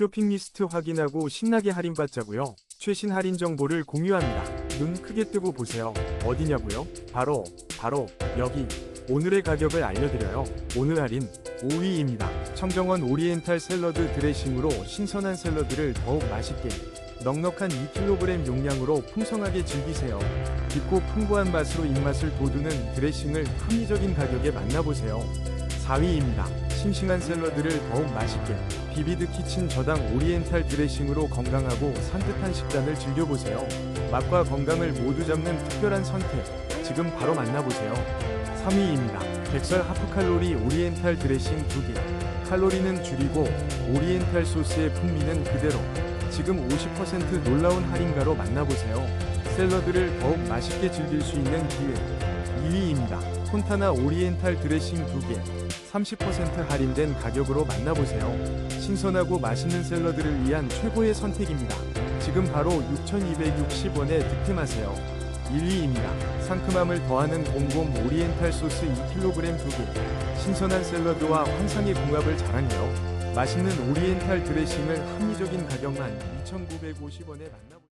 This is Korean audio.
쇼핑 리스트 확인하고 신나게 할인받자고요. 최신 할인 정보를 공유합니다. 눈 크게 뜨고 보세요. 어디냐고요? 바로 바로 여기. 오늘의 가격을 알려드려요. 오늘 할인 5위입니다. 청정원 오리엔탈 샐러드 드레싱으로 신선한 샐러드를 더욱 맛있게 넉넉한 2kg 용량으로 풍성하게 즐기세요. 깊고 풍부한 맛으로 입맛을 돋우는 드레싱을 합리적인 가격에 만나보세요. 4위입니다. 싱싱한 샐러드를 더욱 맛있게 비비드 키친 저당 오리엔탈 드레싱으로 건강하고 산뜻한 식단을 즐겨보세요. 맛과 건강을 모두 잡는 특별한 선택. 지금 바로 만나보세요. 3위입니다. 백설 하프칼로리 오리엔탈 드레싱 2개. 칼로리는 줄이고 오리엔탈 소스의 풍미는 그대로. 지금 50% 놀라운 할인가로 만나보세요. 샐러드를 더욱 맛있게 즐길 수 있는 기회. 2위입니다. 폰타나 오리엔탈 드레싱 2개. 30% 할인된 가격으로 만나보세요. 신선하고 맛있는 샐러드를 위한 최고의 선택입니다. 지금 바로 6,260원에 득템하세요. 1위입니다. 상큼함을 더하는 곰곰 오리엔탈 소스 2kg 2개. 신선한 샐러드와 환상의 궁합을 자랑해요. 맛있는 오리엔탈 드레싱을 합리적인 가격만 2,950원에 만나보세요.